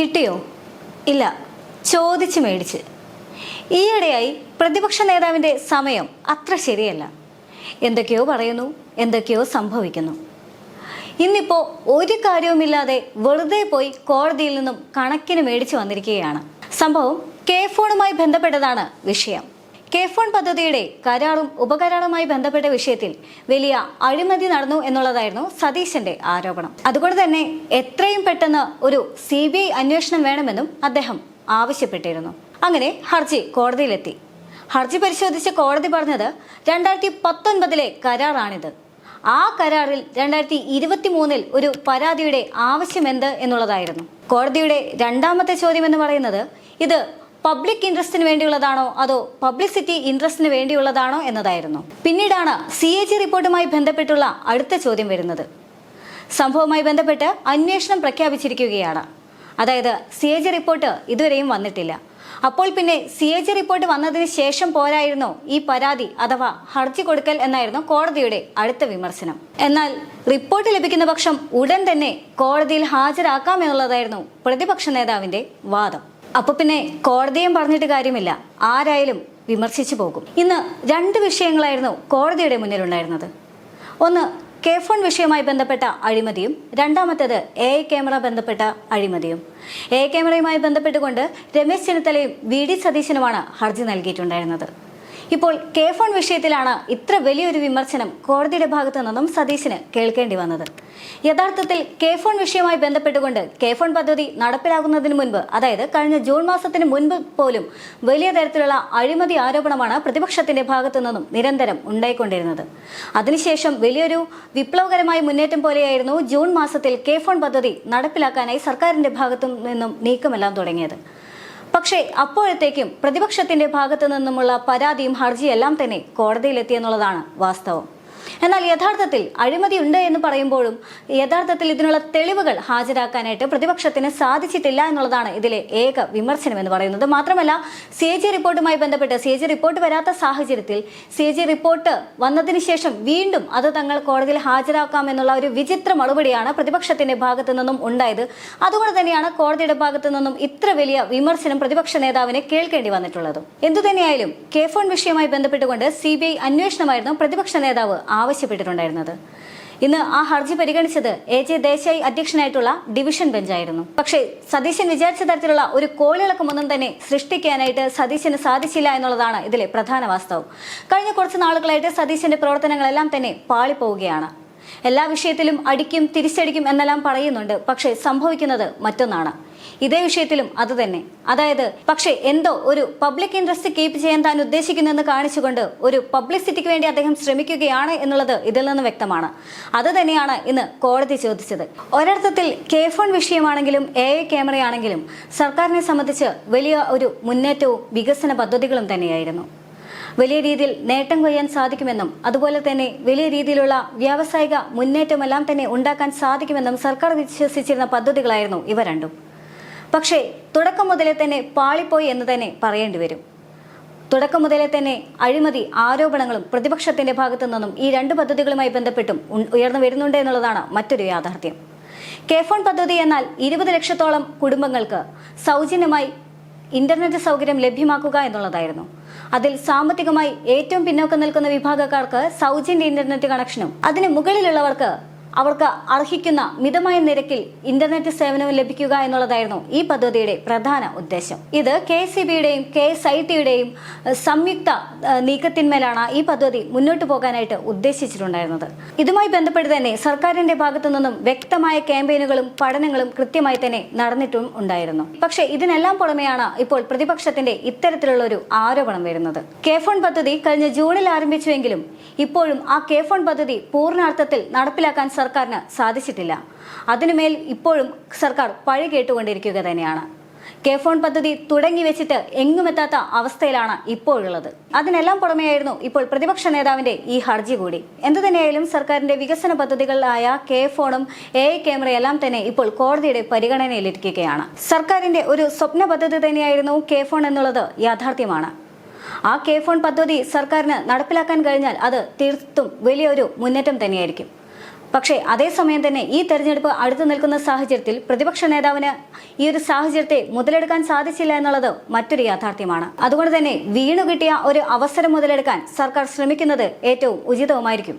കിട്ടിയോ? ഇല്ല. ചോദിച്ച് മേടിച്ച്. ഈയിടെയായി പ്രതിപക്ഷ നേതാവിന്റെ സമയം അത്ര ശരിയല്ല. എന്തൊക്കെയോ പറയുന്നു എന്തൊക്കെയോ സംഭവിക്കുന്നു. ഇന്നിപ്പോൾ ഒരു കാര്യവുമില്ലാതെ വെറുതെ പോയി കോടതിയിൽ നിന്നും കണക്കിന് മേടിച്ചു വന്നിരിക്കുകയാണ്. സംഭവം കെ ഫോണുമായി ബന്ധപ്പെട്ടതാണ് വിഷയം. കെ ഫോൺ പദ്ധതിയുടെ കരാറും ഉപകരാറുമായി ബന്ധപ്പെട്ട വിഷയത്തിൽ വലിയ അഴിമതി നടന്നു എന്നുള്ളതായിരുന്നു സതീശന്റെ ആരോപണം. അതുകൊണ്ട് തന്നെ എത്രയും പെട്ടെന്ന് ഒരു സി ബി ഐ അന്വേഷണം വേണമെന്നും അദ്ദേഹം ആവശ്യപ്പെട്ടിരുന്നു. അങ്ങനെ ഹർജി കോടതിയിലെത്തി. ഹർജി പരിശോധിച്ച കോടതി പറഞ്ഞത് രണ്ടായിരത്തി പത്തൊൻപതിലെ കരാറാണിത്. ആ കരാറിൽ രണ്ടായിരത്തി ഇരുപത്തി മൂന്നിൽ ഒരു പരാതിയുടെ ആവശ്യമെന്ത് എന്നുള്ളതായിരുന്നു. കോടതിയുടെ രണ്ടാമത്തെ ചോദ്യം എന്ന് പറയുന്നത് ഇത് പബ്ലിക് ഇൻട്രസ്റ്റിന് വേണ്ടിയുള്ളതാണോ? അതോ പബ്ലിസിറ്റി ഇൻട്രസ്റ്റിന് വേണ്ടിയുള്ളതാണോ എന്നതായിരുന്നു. പിന്നീടാണ് സി എ ജി റിപ്പോർട്ടുമായി ബന്ധപ്പെട്ടുള്ള അടുത്ത ചോദ്യം വരുന്നത്. സംഭവവുമായി ബന്ധപ്പെട്ട് അന്വേഷണം പ്രഖ്യാപിച്ചിരിക്കുകയാണ്. അതായത് സി എ ജി റിപ്പോർട്ട് ഇതുവരെയും വന്നിട്ടില്ല. അപ്പോൾ പിന്നെ സി എ ജി റിപ്പോർട്ട് വന്നതിന് ശേഷം പോരായിരുന്നോ ഈ പരാതി അഥവാ ഹർജി കൊടുക്കൽ എന്നായിരുന്നു കോടതിയുടെ അടുത്ത വിമർശനം. എന്നാൽ റിപ്പോർട്ട് ലഭിക്കുന്ന പക്ഷം ഉടൻ തന്നെ കോടതിയിൽ ഹാജരാക്കാം എന്നുള്ളതായിരുന്നു പ്രതിപക്ഷ നേതാവിന്റെ വാദം. അപ്പൊ പിന്നെ കോടതിയും പറഞ്ഞിട്ട് കാര്യമില്ല. ആരായാലും വിമർശിച്ചു പോകും. ഇന്ന് രണ്ട് വിഷയങ്ങളായിരുന്നു കോടതിയുടെ മുന്നിലുണ്ടായിരുന്നത്. ഒന്ന് കെ ഫോൺ വിഷയവുമായി ബന്ധപ്പെട്ട അഴിമതിയും രണ്ടാമത്തേത് എ ഐ ക്യാമറ ബന്ധപ്പെട്ട അഴിമതിയും. എ ഐ ക്യാമറയുമായി ബന്ധപ്പെട്ടുകൊണ്ട് രമേശ് ചെന്നിത്തലയും വി ഡി സതീശനുമാണ് ഹർജി നൽകിയിട്ടുണ്ടായിരുന്നത്. ഇപ്പോൾ കെ ഫോൺ വിഷയത്തിലാണ് ഇത്ര വലിയൊരു വിമർശനം കോടതിയുടെ ഭാഗത്തു നിന്നും സതീശിന് കേൾക്കേണ്ടി വന്നത്. യഥാർത്ഥത്തിൽ കെ ഫോൺ വിഷയവുമായി ബന്ധപ്പെട്ടുകൊണ്ട് കെ ഫോൺ പദ്ധതി നടപ്പിലാകുന്നതിന് മുൻപ് അതായത് കഴിഞ്ഞ ജൂൺ മാസത്തിന് മുൻപ് പോലും വലിയ തരത്തിലുള്ള അഴിമതി ആരോപണമാണ് പ്രതിപക്ഷത്തിന്റെ ഭാഗത്തു നിന്നും നിരന്തരം ഉണ്ടായിക്കൊണ്ടിരുന്നത്. അതിനുശേഷം വലിയൊരു വിപ്ലവകരമായ മുന്നേറ്റം പോലെയായിരുന്നു ജൂൺ മാസത്തിൽ കെ ഫോൺ പദ്ധതി നടപ്പിലാക്കാനായി സർക്കാരിന്റെ ഭാഗത്തു നിന്നും നീക്കമെല്ലാം തുടങ്ങിയത്. പക്ഷേ അപ്പോഴത്തേക്കും പ്രതിപക്ഷത്തിന്റെ ഭാഗത്തു നിന്നുമുള്ള പരാതിയും ഹർജിയെല്ലാം തന്നെ കോടതിയിലെത്തിയെന്നുള്ളതാണ് വാസ്തവം. എന്നാൽ യഥാർത്ഥത്തിൽ അഴിമതി ഉണ്ട് എന്ന് പറയുമ്പോഴും യഥാർത്ഥത്തിൽ ഇതിനുള്ള തെളിവുകൾ ഹാജരാക്കാനായിട്ട് പ്രതിപക്ഷത്തിന് സാധിച്ചിട്ടില്ല എന്നുള്ളതാണ് ഇതിലെ ഏക വിമർശനം എന്ന് പറയുന്നത്. മാത്രമല്ല സി എ ജി റിപ്പോർട്ടുമായി ബന്ധപ്പെട്ട് സി എ ജി റിപ്പോർട്ട് വരാത്ത സാഹചര്യത്തിൽ സി എ ജി റിപ്പോർട്ട് വന്നതിന് ശേഷം വീണ്ടും അത് തങ്ങൾ കോടതിയിൽ ഹാജരാക്കാമെന്നുള്ള ഒരു വിചിത്ര മറുപടിയാണ് പ്രതിപക്ഷത്തിന്റെ ഭാഗത്തു നിന്നും ഉണ്ടായത്. അതുകൊണ്ട് തന്നെയാണ് കോടതിയുടെ ഭാഗത്തു നിന്നും ഇത്ര വലിയ വിമർശനം പ്രതിപക്ഷ നേതാവിനെ കേൾക്കേണ്ടി വന്നിട്ടുള്ളത്. എന്തുതന്നെയായാലും കെ ഫോൺ വിഷയവുമായി ബന്ധപ്പെട്ടുകൊണ്ട് സി ബി ഐ അന്വേഷണമായിരുന്നു പ്രതിപക്ഷ നേതാവ് ആവശ്യപ്പെട്ടിട്ടുണ്ടായിരുന്നത്. ഇന്ന് ആ ഹർജി പരിഗണിച്ചത് എ ജെ ദേശായി അധ്യക്ഷനായിട്ടുള്ള ഡിവിഷൻ ബെഞ്ചായിരുന്നു. പക്ഷേ സതീശൻ വിചാരിച്ച തരത്തിലുള്ള ഒരു കോളിളക്കമൊന്നും തന്നെ സൃഷ്ടിക്കാനായിട്ട് സതീശന് സാധിച്ചില്ല എന്നുള്ളതാണ് ഇതിലെ പ്രധാന വാസ്തവം. കഴിഞ്ഞ കുറച്ച് നാളുകളായിട്ട് സതീശന്റെ പ്രവർത്തനങ്ങളെല്ലാം തന്നെ പാളിപ്പോവുകയാണ്. എല്ലാ വിഷയത്തിലും അടിക്കും തിരിച്ചടിക്കും എന്നെല്ലാം പറയുന്നുണ്ട്. പക്ഷേ സംഭവിക്കുന്നത് മറ്റൊന്നാണ്. ഇതേ വിഷയത്തിലും അതുതന്നെ അതായത് പക്ഷേ എന്തോ ഒരു പബ്ലിക് ഇൻട്രസ്റ്റ് കീപ്പ് ചെയ്യാൻ താൻ ഉദ്ദേശിക്കുന്നെന്ന് കാണിച്ചുകൊണ്ട് ഒരു പബ്ലിസിറ്റിക്ക് വേണ്ടി അദ്ദേഹം ശ്രമിക്കുകയാണ് എന്നുള്ളത് ഇതിൽ നിന്ന് വ്യക്തമാണ്. അത് തന്നെയാണ് ഇന്ന് കോടതി ചോദിച്ചത്. ഒരർത്ഥത്തിൽ കെ ഫോൺ വിഷയമാണെങ്കിലും എ ഐ ക്യാമറയാണെങ്കിലും സർക്കാരിനെ സംബന്ധിച്ച് വലിയ ഒരു മുന്നേറ്റവും വികസന പദ്ധതികളും തന്നെയായിരുന്നു. വലിയ രീതിയിൽ നേട്ടം കൊയ്യാൻ സാധിക്കുമെന്നും അതുപോലെ തന്നെ വലിയ രീതിയിലുള്ള വ്യാവസായിക മുന്നേറ്റമെല്ലാം തന്നെ ഉണ്ടാക്കാൻ സാധിക്കുമെന്നും സർക്കാർ വിശ്വസിച്ചിരുന്ന പദ്ധതികളായിരുന്നു ഇവ രണ്ടും. പക്ഷേ തുടക്കം മുതലേ തന്നെ പാളിപ്പോയി എന്ന് തന്നെ പറയേണ്ടി വരും. തുടക്കം മുതലേ തന്നെ അഴിമതി ആരോപണങ്ങളും പ്രതിപക്ഷത്തിന്റെ ഭാഗത്തു നിന്നും ഈ രണ്ട് പദ്ധതികളുമായി ബന്ധപ്പെട്ടും ഉയർന്നു വരുന്നുണ്ട് എന്നുള്ളതാണ് മറ്റൊരു യാഥാർത്ഥ്യം. കെ ഫോൺ പദ്ധതി എന്നാൽ ഇരുപത് ലക്ഷത്തോളം കുടുംബങ്ങൾക്ക് സൗജന്യമായി ഇന്റർനെറ്റ് സൗകര്യം ലഭ്യമാക്കുക എന്നുള്ളതായിരുന്നു. അതിൽ സാമ്പത്തികമായി ഏറ്റവും പിന്നോക്കം നിൽക്കുന്ന വിഭാഗക്കാർക്ക് സൗജന്യ ഇന്റർനെറ്റ് കണക്ഷനും അതിന് മുകളിലുള്ളവർക്ക് അവർക്ക് അർഹിക്കുന്ന മിതമായ നിരക്കിൽ ഇന്റർനെറ്റ് സേവനവും ലഭിക്കുക എന്നുള്ളതായിരുന്നു ഈ പദ്ധതിയുടെ പ്രധാന ഉദ്ദേശം. ഇത് കെ സി ബിയുടെയും കെ എസ് ഐ ടിയുടെയും സംയുക്ത നീക്കത്തിന്മേലാണ് ഈ പദ്ധതി മുന്നോട്ട് പോകാനായിട്ട് ഉദ്ദേശിച്ചിട്ടുണ്ടായിരുന്നത്. ഇതുമായി ബന്ധപ്പെട്ട് തന്നെ സർക്കാരിന്റെ ഭാഗത്തു നിന്നും വ്യക്തമായ ക്യാമ്പയിനുകളും പഠനങ്ങളും കൃത്യമായി തന്നെ നടന്നിട്ടും ഉണ്ടായിരുന്നു. പക്ഷേ ഇതിനെല്ലാം പുറമെയാണ് ഇപ്പോൾ പ്രതിപക്ഷത്തിന്റെ ഇത്തരത്തിലുള്ള ഒരു ആരോപണം വരുന്നത്. കെ ഫോൺ പദ്ധതി കഴിഞ്ഞ ജൂണിൽ ആരംഭിച്ചുവെങ്കിലും ഇപ്പോഴും ആ കെ ഫോൺ പദ്ധതി പൂർണാർത്ഥത്തിൽ നടപ്പിലാക്കാൻ സർക്കാരിന് സാധിച്ചിട്ടില്ല. അതിനുമേൽ ഇപ്പോഴും സർക്കാർ പഴി കേട്ടുകൊണ്ടിരിക്കുക തന്നെയാണ്. കെ ഫോൺ പദ്ധതി തുടങ്ങി വെച്ചിട്ട് എങ്ങുമെത്താത്ത അവസ്ഥയിലാണ് ഇപ്പോഴുള്ളത്. അതിനെല്ലാം പുറമെയായിരുന്നു ഇപ്പോൾ പ്രതിപക്ഷ നേതാവിന്റെ ഈ ഹർജി കൂടി. എന്തു തന്നെയായാലും സർക്കാരിന്റെ വികസന പദ്ധതികളായ കെ ഫോണും എ ഐ ക്യാമറയെല്ലാം തന്നെ ഇപ്പോൾ കോടതിയുടെ പരിഗണനയിലിരിക്കുകയാണ്. സർക്കാരിന്റെ ഒരു സ്വപ്ന പദ്ധതി തന്നെയായിരുന്നു കെ ഫോൺ എന്നുള്ളത് യാഥാർത്ഥ്യമാണ്. ആ കെ ഫോൺ പദ്ധതി സർക്കാരിന് നടപ്പിലാക്കാൻ കഴിഞ്ഞാൽ അത് തീർത്തും വലിയൊരു മുന്നേറ്റം തന്നെയായിരിക്കും. പക്ഷേ അതേസമയം തന്നെ ഈ തെരഞ്ഞെടുപ്പ് അടുത്തു നിൽക്കുന്ന സാഹചര്യത്തിൽ പ്രതിപക്ഷ നേതാവിന് ഈ ഒരു സാഹചര്യത്തെ മുതലെടുക്കാൻ സാധിച്ചില്ല എന്നുള്ളത് മറ്റൊരു യാഥാർത്ഥ്യമാണ്. അതുകൊണ്ട് തന്നെ വീണു കിട്ടിയ ഒരു അവസരം മുതലെടുക്കാൻ സർക്കാർ ശ്രമിക്കുന്നത് ഏറ്റവും ഉചിതവുമായിരിക്കും.